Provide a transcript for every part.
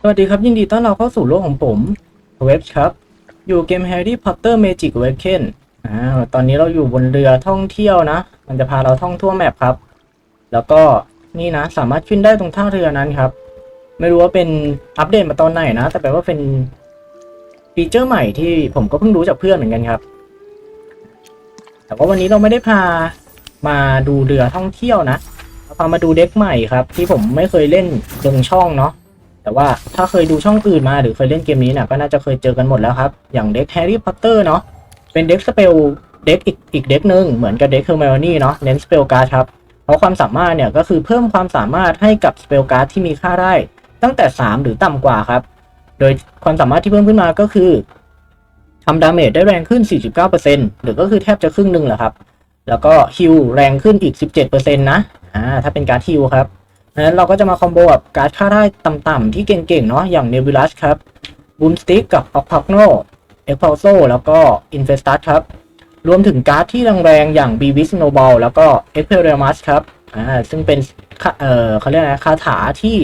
สวัสดีครับ ยินดีต้อนรับเข้าสู่โลกของผมเว็บครับ อยู่เกม Harry Potter Magic Awaken อ่าตอนนี้เราอยู่บนเรือท่องเที่ยวนะ มันจะพาเราท่องทั่วแมปครับ แล้วก็นี่นะ สามารถขึ้นได้ตรงท่าเรือนั้นครับ ไม่รู้ว่าเป็นอัปเดตมาตอนไหนนะ แต่แปลว่าเป็นฟีเจอร์ใหม่ที่ผมก็เพิ่งรู้จากเพื่อนเหมือนกันครับ แต่ว่าวันนี้เราไม่ได้พามาดูเรือท่องเที่ยวนะเราพามาดูเด็กใหม่ครับ ที่ผมไม่เคยเล่นลงช่องเนาะ แต่ว่าถ้าเคยดูช่องอื่นมาหรือเคยเล่นเกมนี้เนี่ยก็น่าจะเคยเจอกันหมดแล้วครับ อย่างเด็กแฮร์รี่พอตเตอร์เนาะเป็นเด็กสเปลเด็กอีกอีกเด็กหนึ่งเหมือนกับเด็กเฮอร์ไมโอนี่เนาะเน้นสเปลการ์ดครับเพราะความสามารถเนี่ยก็คือเพิ่มความสามารถให้กับสเปลการ์ดที่มีค่าได้ตั้งแต่ 3 หรือต่ำกว่าครับ โดยความสามารถที่เพิ่มขึ้นมาก็คือทำดาเมจได้แรงขึ้น 49%หรือก็คือแทบจะครึ่งหนึ่งแหละครับ แล้วก็ฮิลแรงขึ้นอีก 17%นะ อ่า ถ้าเป็นการ์ดฮิลครับ ดังนั้นเราก็จะมาคอมโบกับการ์ดค่าได้ต่ำๆที่เก่งๆเนาะอย่าง Nebulous ครับ Boomstick กับ Octogno e x p u l s o แล้วก็ Infestus ครับ รวมถึงการ์ดที่แรงๆอย่าง b v i Snowball แล้วก็ Expelliarmus ครับอ่าซึ่งเป็นเอ่อเขาเรียกนะคาถาที่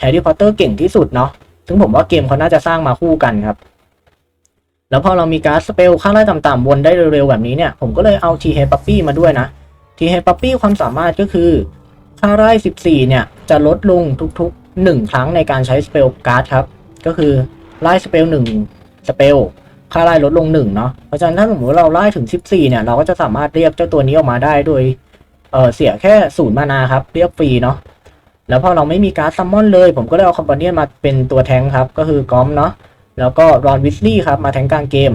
Harry Potter เก่งที่สุดเนาะซึ่งผมว่าเกมเขาน่าจะสร้างมาคู่กันครับ แล้วพอเรามีการ์ดสเปลค่าไล่ต่ำๆวนได้เร็วๆแบบนี้เนี่ย ผมก็เลยเอา T h e Puppy มาด้วยนะ T h e Puppy ความสามารถก็คือค่าไล่14 เนี่ย จะลดลงทุกๆ 1 ครั้งในการใช้สเปลการ์ดครับ ก็คือไล่สเปล1สเปลค่าไล่ลดลง1เนาะเพราะฉะนั้นถ้าสมมติเราไล่ถึง 14 เนี่ย เราก็จะสามารถเรียกเจ้าตัวนี้ออกมาได้โดยเออเสียแค่ศูนย์มานาครับ เรียกฟรีเนาะแล้วพอเราไม่มีการ์ดซัมมอนเลย ผมก็เลยเอาคอมพานีมาเป็นตัวแทงค์ครับ ก็คือกอมเนาะแล้วก็รอนวิสลี่ครับมาแทงกลางเกม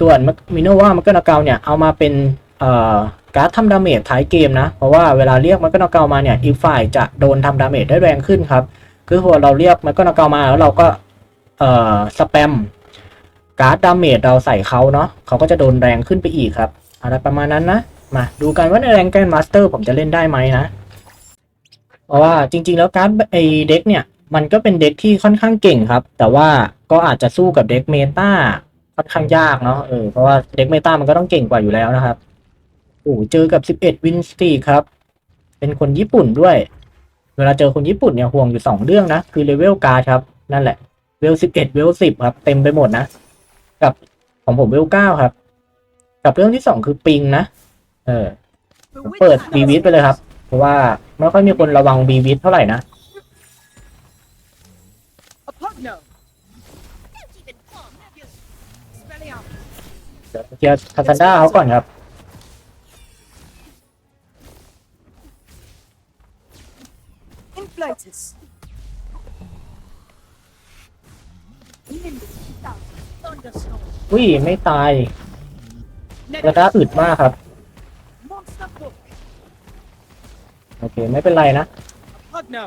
ส่วนมิโนว่ามันก็นาเกาเนี่ยเอามาเป็นเอ่อ การ์ดทำดาเมจท้ายเกมนะ เพราะว่าเวลาเรียกมันก็นาเกามาเนี่ยอีกฝ่ายจะโดนทำดาเมจได้แรงขึ้นครับ คือพอเราเรียกมันก็นาเกามาแล้วเราก็เอ่อสแปมการ์ดดาเมจเราใส่เขาเนาะเขาก็จะโดนแรงขึ้นไปอีกครับ อะไรประมาณนั้นนะ มาดูกันว่าในแรงแกนมาสเตอร์ผมจะเล่นได้ไหมนะ เพราะว่าจริง ๆ แล้วการ์ดไอเด็กเนี่ย มันก็เป็นเด็กที่ค่อนข้างเก่งครับ แต่ว่าก็อาจจะสู้กับเด็กเมตาค่อนข้างยากเนาะเออเพราะว่าเด็กเมตามันก็ต้องเก่งกว่าอยู่แล้วนะครับ โอ้เจอกับ 11 วินสตีครับ เป็นคนญี่ปุ่นด้วย เวลาเจอคนญี่ปุ่นเนี่ยห่วงอยู่สองเรื่องนะ คือเลเวลการ์ดครับ นั่นแหละเวล 11 เวล 10 ครับ เต็มไปหมดนะ กับของผมเวล 9 ครับ กับเรื่องที่สองคือปิงนะ เออ เปิดบีวิทไปเลยครับ เพราะว่าไม่ค่อยมีคนระวังบีวิทเท่าไหร่นะเดี๋ยวเคลียร์คาซันด้าเขาก่อนครับ Inflatus. อุ้ยไม่ตาย Net ระยะอึดมากครับ Monster Book. โอเค ไม่เป็นไรนะ Pugno.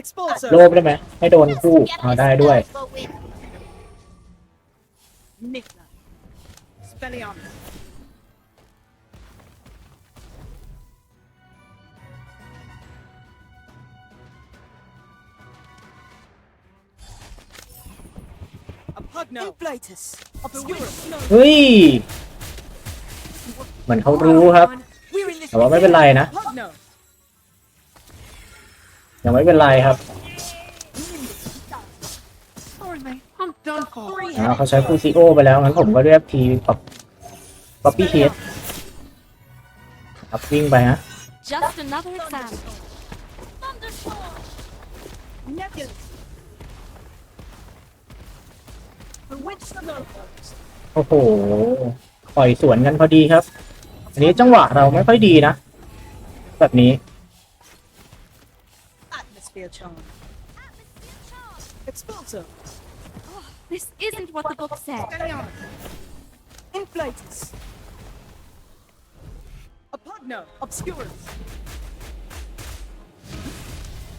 Expulsor. โลภได้ไหมให้โดนคู่เอาได้ด้วย Nickla. Spellium. A pugno. Inflatus. Obscurus. เฮ้ย เหมือนเขารู้ครับแต่ว่าไม่เป็นไรนะ Pugno. ยังไม่เป็นไรครับ Sorry, mate. I'm done for. อ่าเขาใช้ฟูซิโอไปแล้ว งั้นผมก็เรียกทีป๊อปป๊อปปี้เฮดครับวิ่งไปฮะ Just another exam. Nebulous. โอ้โหปล่อยสวนกันพอดีครับ อันนี้จังหวะเราไม่ค่อยดีนะ แบบนี้ Atmosphere charm. Expulsor. Oh, this isn't what the book said. Spellium. Inflatus. A pugno. Obscurus.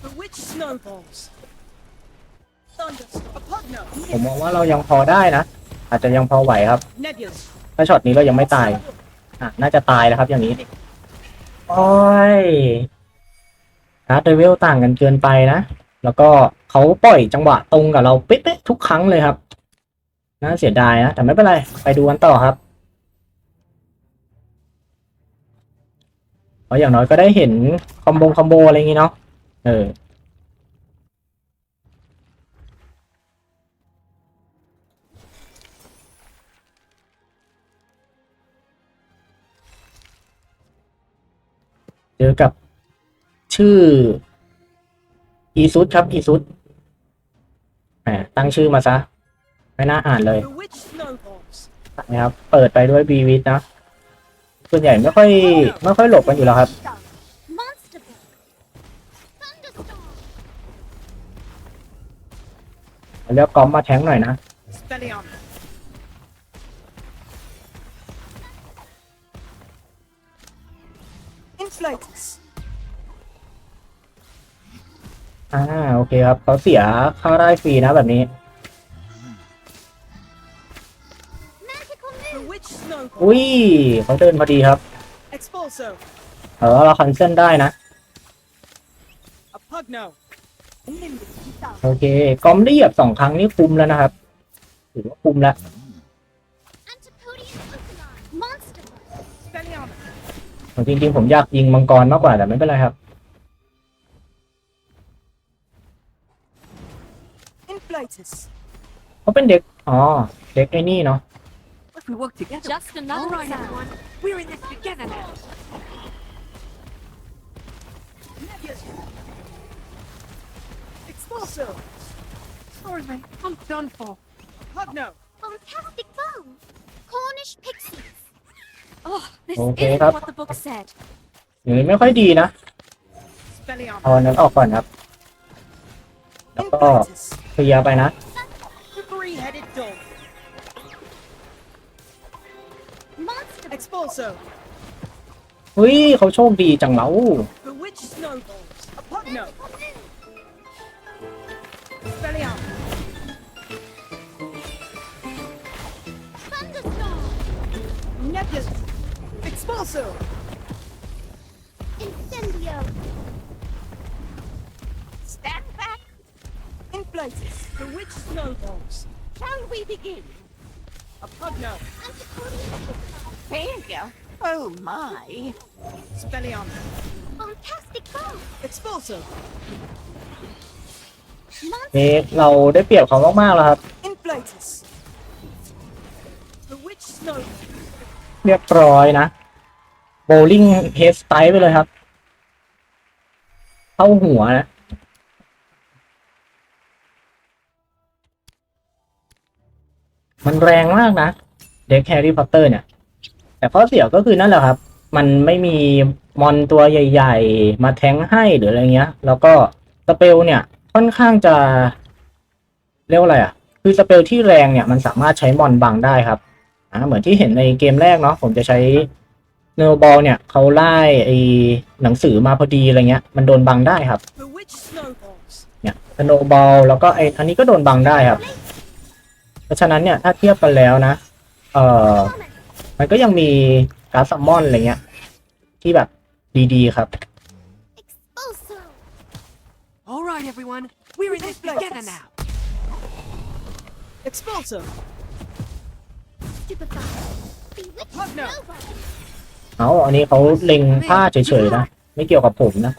Bewitch snowballs. Thunderstorm. A pugno. ผมมองว่าเรายังพอได้นะ อาจจะยังพอไหวครับ Nebulous. ถ้าช็อตนี้เรายังไม่ตาย อะ น่าจะตายแล้วครับ อย่างนี้โอ้ยการ์ดเลเวลต่างกันเกินไปนะ แล้วก็เขาปล่อยจังหวะตรงกับเราเป๊ะๆทุกครั้งเลยครับ น่าเสียดายนะ แต่ไม่เป็นไร ไปดูกันต่อครับราะอย่างน้อยก็ได้เห็นคอมโบคอมโบอะไรอย่างงี้เนาะ เออ เจอกับชื่ออีซุดครับอีซุดแหมตั้งชื่อมาซะ ไม่น่าอ่านเลย The witch snowballs. นะครับ เปิดไปด้วยบีวิทนะ ส่วนใหญ่ไม่ค่อยไม่ค่อยหลบกันอยู่แล้วครับ Monster Book. Thunderstorm. เรียกกอมมาแทงหน่อยนะ Spelliarmus. Inflatus. อ่าโอเคครับเขาเสียค่าได้ฟรีนะแบบนี้ The witch snowball. อุ้ยเขาเดินพอดีครับ Expulso. เออเราคันเส้นได้นะ A pugno. โอเค กอมได้เหยียบสองครั้งนี่คุ้มแล้วนะครับถือว่าคุ้มแล้ว Antipodian Monster. Spelliarmus. จริงๆผมอยากยิงมังกรมากกว่าแต่ไม่เป็นไรครับ Inflatus. เขาเป็นเด็ก อ๋อ เด็กไอ้นี่เนาะ If we work together. Just another All right, exam. everyone. We're in this together now. Expulso. Sorry, mate. I'm done for. Pugno. Fantastic Bone. Cornish Pixies. Oh, this Okay, isn't ครับ what the book said. อย่างนี้ไม่ค่อยดีนะ Spelliarmus. เอาอันนั้นออกก่อนครับ แล้วก็ Inflatus. เคลียร์ไปนะ The three-headed dog. Monster Book. Expulso. เฮ้ยเขาโชคดีจังเล้า The witch snowballs. A pugno. Spelliarmus. Thunderstorm. Nebulous. Expulso. Incendio. Inflatus. The witch snowballs. Shall we begin? A pugno. Antipodian Pokemon. Failure? Oh, my. Spelliarmus. Fantastic Bone. Expulso. นี่เราได้เปรียบเขามากๆแล้วครับ Inflatus. The witch snowballs. เรียบร้อยนะ โบลิ่งเฮดสไตล์ไปเลยครับ เข้าหัวนะ มันแรงมากนะเด็กแฮร์รี่พอตเตอร์เนี่ย แต่ข้อเสียก็คือนั่นแหละครับ มันไม่มีมอนตัวใหญ่ ๆ มาแทงให้หรืออะไรเงี้ย แล้วก็สเปลเนี่ยค่อนข้างจะเรียกว่าอะไรอะ คือสเปลที่แรงเนี่ยมันสามารถใช้มอนบังได้ครับอ่าเหมือนที่เห็นในเกมแรกเนาะผมจะใช้เนอร์บอลเนี่ยเขาไล่ไอ้หนังสือมาพอดีอะไรเงี้ย มันโดนบังได้ครับ The witch snowballs. เนี่ยสโนบอลแล้วก็ไอ้อันนี้ก็โดนบังได้ครับเพ ราะฉะนั้นเนี่ยถ้าเทียบกันแล้วนะ เอ่อมันก็ยังมีการ์ดซัมมอนอะไรเงี้ย ที่แบบดีๆครับ Expulso. All right, everyone. We're in this together now. Expulso. Stupefy. Bewitched Pugno. Snowball. เอาอันนี้เขาเล็งผ้าเฉยๆนะ ไม่เกี่ยวกับผมนะ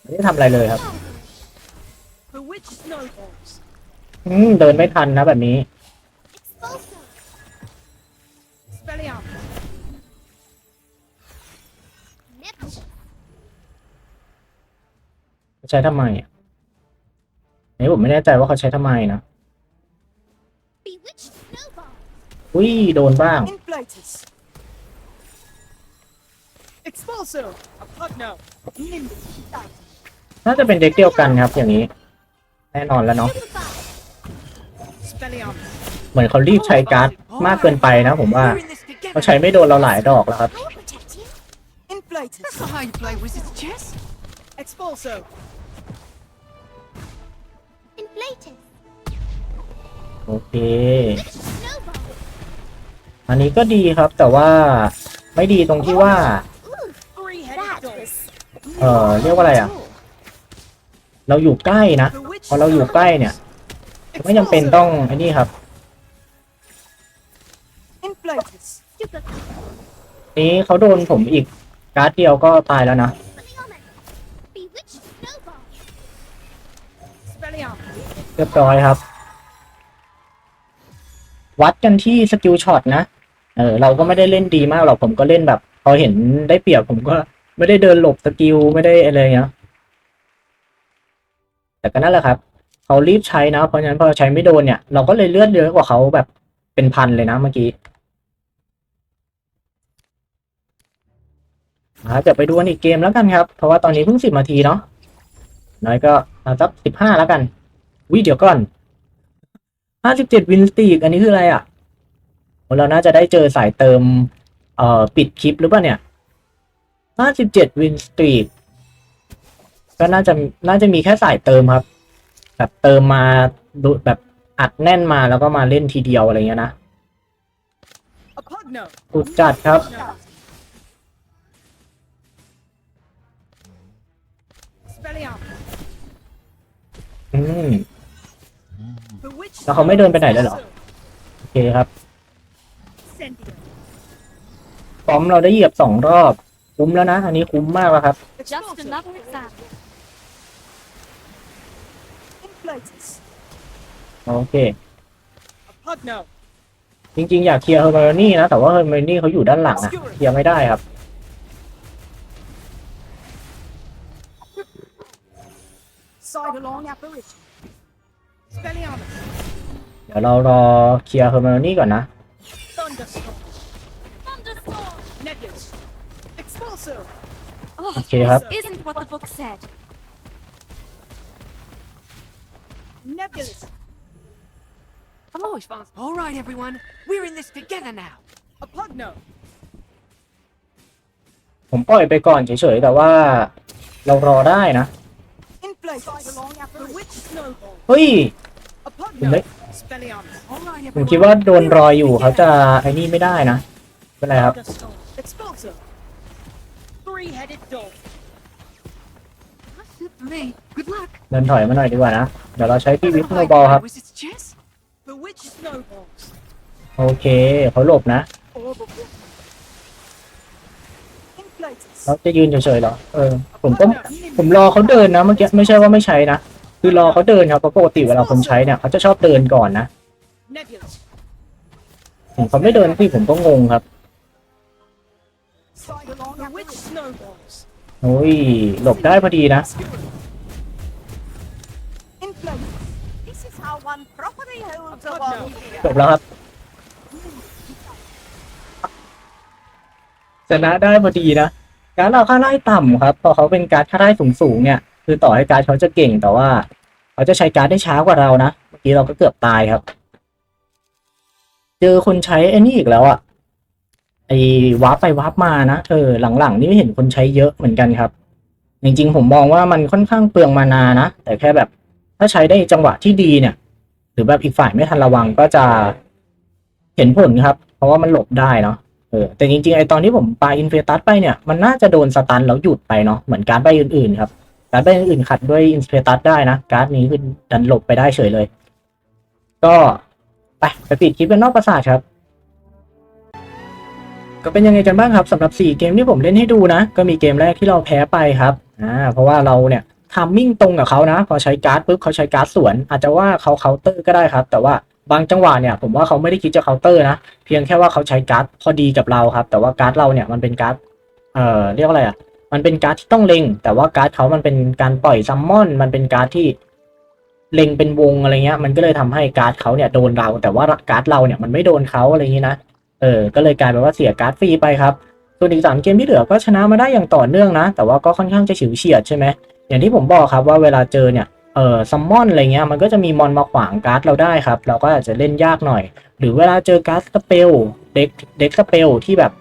ไม่ได้ทำอะไรเลยครับ The witch snowballs. อืมเดินไม่ทันนะแบบนี้ ใช้ทำไมอะนี่ผมไม่แน่ใจว่าเขาใช้ทำไมนะ อุ้ย โดนบ้าง น่าจะเป็นเด็กเดียวกันครับอย่างนี้ แน่นอนแล้วเนาะ เหมือนเขารีบใช้การ์ดมากเกินไปนะผมว่าเขาใช้ไม่โดนเราหลายดอกแล้วครับโอเค อันนี้ก็ดีครับแต่ว่าไม่ดีตรงที่ว่าเออเรียกว่าอะไรอะ เราอยู่ใกล้นะ พอเราอยู่ใกล้เนี่ย ไม่จำเป็นต้องไอ้นี่ครับ Inflatus. stupefy. นี้เขาโดนผมอีกการ์ดเดียวก็ตายแล้วนะ Spelling Bewitched Snowball. Spelling out. เรียบร้อยครับ วัดกันที่สกิลช็อตนะ เออเราก็ไม่ได้เล่นดีมากหรอกผมก็เล่นแบบ พอเห็นได้เปรียบผมก็ไม่ได้เดินหลบสกิลไม่ได้อะไรเงี้ยแต่ก็นั่นแหละครับ เขารีบใช้นะ เพราะฉะนั้นพอใช้ไม่โดนเนี่ย เราก็เลยเลือดเยอะกว่าเขาแบบเป็นพันเลยนะเมื่อกี้อ่าจะไปดูกันอีกเกมแล้วกันครับ เพราะว่าตอนนี้เพิ่งสิบนาทีเนาะน้อยก็เอาสักสิบห้าแล้วกันวิเดี๋ยวก่อนห้าสิบเจ็ดวินสตีกอันนี้คืออะไรอะเราน่าจะได้เจอสายเติม เอ่อ ปิดคลิปหรือเปล่าเนี่ยห้าสิบเจ็ดวินสตีกก็น่าจะน่าจะมีแค่สายเติมครับ แบบเติมมาดูแบบอัดแน่นมาแล้วก็มาเล่นทีเดียวอะไรเงี้ยนะ A pugno. สุดจัดครับ Spelling out. อืม Bewitched. แล้วเขาไม่เดินไปไหนเลยเหรอ โอเคครับ Incendio. พร้อมเราได้เหยียบสองรอบ คุ้มแล้วนะ อันนี้คุ้มมากแล้วครับ Just another example. Inflatus. โอเค A pugno. จริงๆ อยากเคลียร์เฮอร์ i ม n นี่นะ แต่ว่าเฮอร์ i ม n นี่เขาอยู่ด้านหลังนะเคลียร์ไม่ได้ครับ Side along apparition. Spelling out. เดี๋ยวเรารอเคลียร์เฮอร์ i ม n นี่ก่อนนะ Thunderstorm. Thunderstorm. Nebulous. Expulsor. Oh, Okay, Hap. this isn't what the book said. Nebulous. I'm always fast. All right, everyone. We're in this together now. A pugno. ผมปล่อยไปก่อนเฉยๆแต่ว่า เรารอได้นะ Inflatus. Side along apparition. Bewitched snowball. เฮ้ย A ผมไม่ pugno. Spelling out. All right, ผม everyone. คิดว่าโดนรอยอยู่เขาจะไอ้นี่ไม่ได้นะเป็นไรครับ Thunderstorm. Expulsor. Three-headed dog. That's it for me. Good luck. เดินถอยมาหน่อยดีกว่านะ เดี๋ยวเราใช้พี่วิทโนบอลครับ Was its chest? Bewitched snowballs. โอเคเขาหลบนะ Orb of water. Inflatus. เราจะยืนเฉยๆเหรอ เออ ผมก็ ผมรอเขาเดินนะเมื่อกี้ไม่ใช่ว่าไม่ใช้นะ คือรอเขาเดินครับเพราะปกติเวลาผมใช้เนี่ยเขาจะชอบเดินก่อนนะ Nebulous. ผมเขาไม่เดินพี่ผมก็งงครับ Side along Bewitched snowballs. โอ้ยหลบได้พอดีนะ Inflatus. This is how one properly holds a A wall pugno. จบแล้วครับ ชนะได้พอดีนะ การดเราค่าไล่ต่ำครับ พอเขาเป็นการดค่าไล่สูงๆเนี่ย คือต่อให้การดเขาจะเก่งแต่ว่า เขาจะใช้การดได้ช้ากว่าเรานะ เมื่อกี้เราก็เกือบตายครับ เจอคนใช้ไอ้นี่อีกแล้วอะไอ้วาร์ปไปวาร์ปมานะ เออหลังๆนี่ไม่เห็นคนใช้เยอะเหมือนกันครับ จริงๆผมมองว่ามันค่อนข้างเปลืองมานานะ แต่แค่แบบ ถ้าใช้ได้จังหวะที่ดีเนี่ย หรือแบบอีกฝ่ายไม่ทันระวังก็จะเห็นผลครับ เพราะว่ามันหลบได้เนาะเออแต่จริงๆไอตอนที่ผมปาอินเฟตัสไปเนี่ยมันน่าจะโดนสตันแล้วหยุดไปเนาะเหมือนการ์ดใบอื่นๆครับการ์ดใบอื่นๆขัดด้วยอินเฟตัสได้นะ การ์ดนี้คือดันหลบไปได้เฉยเลย ก็ไปไปปิดคลิปกันนอกประสาทครับก็เป็นยังไงกันบ้างครับสำหรับ 4 เกมที่ผมเล่นให้ดูนะ ก็มีเกมแรกที่เราแพ้ไปครับอ่าเพราะว่าเราเนี่ย ทามมิ่งตรงกับเขานะ พอใช้การ์ดปุ๊บเขาใช้การ์ดสวน อาจจะว่าเขาเคาน์เตอร์ก็ได้ครับ แต่ว่าบางจังหวะเนี่ยผมว่าเขาไม่ได้คิดจะเคาน์เตอร์นะ เพียงแค่ว่าเขาใช้การ์ดพอดีกับเราครับ แต่ว่าการ์ดเราเนี่ยมันเป็นการ์ดเอ่อเรียกว่าอะไรอะมันเป็นการ์ดที่ต้องเล็ง แต่ว่าการ์ดเขามันเป็นการปล่อยซัมมอน มันเป็นการ์ดที่เล็งเป็นวงอะไรเงี้ย มันก็เลยทำให้การ์ดเขาเนี่ยโดนเรา แต่ว่าการ์ดเราเนี่ยมันไม่โดนเขาอะไรอย่างนี้นะ เออ ก็เลยกลายเป็นว่าเสียการ์ดฟรีไปครับ ส่วนอีกสามเกมที่เหลือก็ชนะมาได้อย่างต่อเนื่องนะ แต่ว่าก็ค่อนข้างจะฉิวเฉียดใช่ไหม อย่างที่ผมบอกครับว่าเวลาเจอเนี่ยเออซัมมอนอะไรเงี้ยมันก็จะมีมอนมาขวางการ์ดเราได้ครับ เราก็อาจจะเล่นยากหน่อย หรือเวลาเจอการ์ดสเปลเด็กเด็กสเปลที่แบบ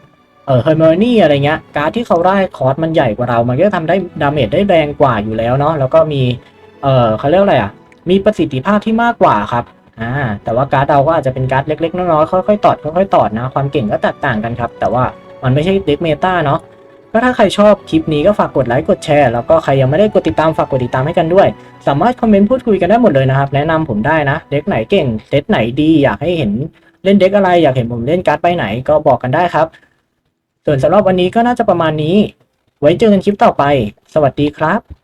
เออเฮอร์เมอนี่อะไรเงี้ยการ์ดที่เขาได้คอร์สมันใหญ่กว่าเรา มันก็จะทำได้ดาเมจได้แรงกว่าอยู่แล้วเนาะแล้วก็มีเออเขาเรียกอะไรอะมีประสิทธิภาพที่มากกว่าครับอ่าแต่ว่าการ์ดเราก็อาจจะเป็นการ์ดเล็กๆน้อยๆค่อยๆตอดค่อยๆตอดนะความเก่งก็แตกต่างกันครับ แต่ว่ามันไม่ใช่เด็กเมตาเนาะ ก็ถ้าใครชอบคลิปนี้ก็ฝากกดไลค์กดแชร์แล้วก็ใครยังไม่ได้กดติดตามฝากกดติดตามให้กันด้วย สามารถคอมเมนต์พูดคุยกันได้หมดเลยนะครับ แนะนำผมได้นะ เด็กไหนเก่งเด็กไหนดี อยากให้เห็นเล่นเด็กอะไร อยากเห็นผมเล่นการ์ดไปไหนก็บอกกันได้ครับ ส่วนสำหรับวันนี้ก็น่าจะประมาณนี้ ไว้เจอกันคลิปต่อไป สวัสดีครับ